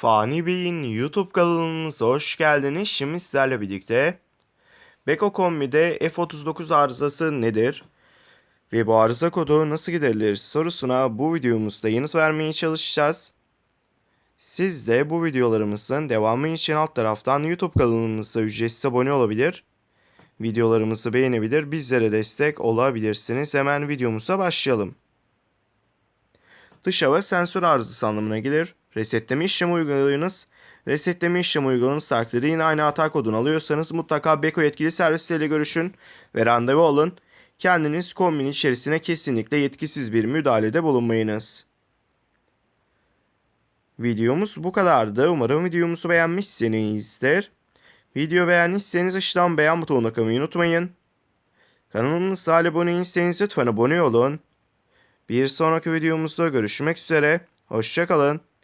Fani Bey'in YouTube kanalımıza hoş geldiniz. Şimdi sizlerle birlikte Beko Kombi'de F39 arızası nedir? Ve bu arıza kodu nasıl giderilir sorusuna bu videomuzda yanıt vermeye çalışacağız. Siz de bu videolarımızın devamı için alt taraftan YouTube kanalımıza ücretsiz abone olabilir. Videolarımızı beğenebilir, bizlere destek olabilirsiniz. Hemen videomuza başlayalım. Dış hava sensör arızası anlamına gelir. Resetleme işlemi uygulayınız. Resetleme işlemi uygulanız takdirde yine aynı hata kodunu alıyorsanız mutlaka Beko yetkili servisleriyle görüşün ve randevu alın. Kendiniz kombin içerisine kesinlikle yetkisiz bir müdahalede bulunmayınız. Videomuz bu kadardı. Umarım videomuzu beğenmişsinizdir. Video beğendiyseniz aşağıdan beğen butonuna kılmayı unutmayın. Kanalımıza abone değilseniz lütfen abone olun. Bir sonraki videomuzda görüşmek üzere. Hoşçakalın.